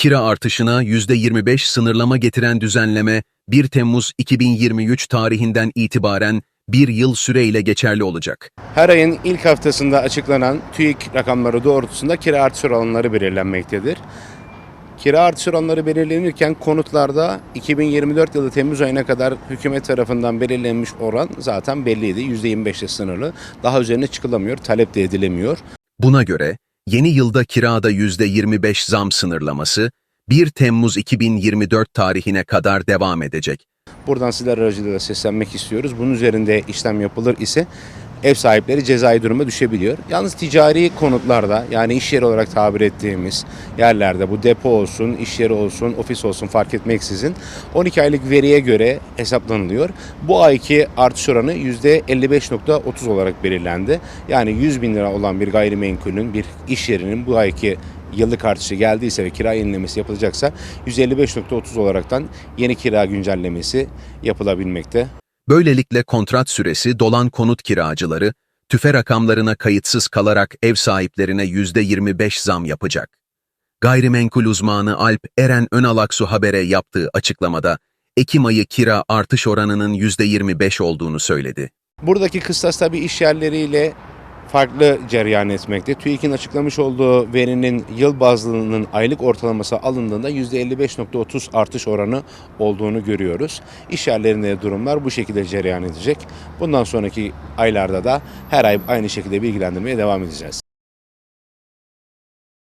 Kira artışına %25 sınırlama getiren düzenleme 1 Temmuz 2023 tarihinden itibaren bir yıl süreyle geçerli olacak. Her ayın ilk haftasında açıklanan TÜİK rakamları doğrultusunda kira artış oranları belirlenmektedir. Kira artış oranları belirlenirken konutlarda 2024 yılı Temmuz ayına kadar hükümet tarafından belirlenmiş oran zaten belliydi. %25'le sınırlı. Daha üzerine çıkılamıyor, talep de edilemiyor. Buna göre yeni yılda kirada %25 zam sınırlaması 1 Temmuz 2024 tarihine kadar devam edecek. Buradan sizler aracılığıyla seslenmek istiyoruz. Bunun üzerinde işlem yapılır ise ev sahipleri cezai duruma düşebiliyor. Yalnız ticari konutlarda yani iş yeri olarak tabir ettiğimiz yerlerde bu depo olsun, iş yeri olsun, ofis olsun fark etmeksizin 12 aylık veriye göre hesaplanılıyor. Bu ayki artış oranı %55.30 olarak belirlendi. Yani 100 bin lira olan bir gayrimenkulün, bir iş yerinin bu ayki yıllık artışı geldiyse ve kira yenilemesi yapılacaksa 155.30 olaraktan yeni kira güncellemesi yapılabilmekte. Böylelikle kontrat süresi dolan konut kiracıları, tüfe rakamlarına kayıtsız kalarak ev sahiplerine %25 zam yapacak. Gayrimenkul uzmanı Alp Eren Önalaksu Haber'e yaptığı açıklamada, Ekim ayı kira artış oranının %25 olduğunu söyledi. Buradaki kıstas tabii iş yerleriyle farklı cereyan etmekte. TÜİK'in açıklamış olduğu verinin yıl bazlının aylık ortalaması alındığında %55.30 artış oranı olduğunu görüyoruz. İş yerlerinde durumlar bu şekilde cereyan edecek. Bundan sonraki aylarda da her ay aynı şekilde bilgilendirmeye devam edeceğiz.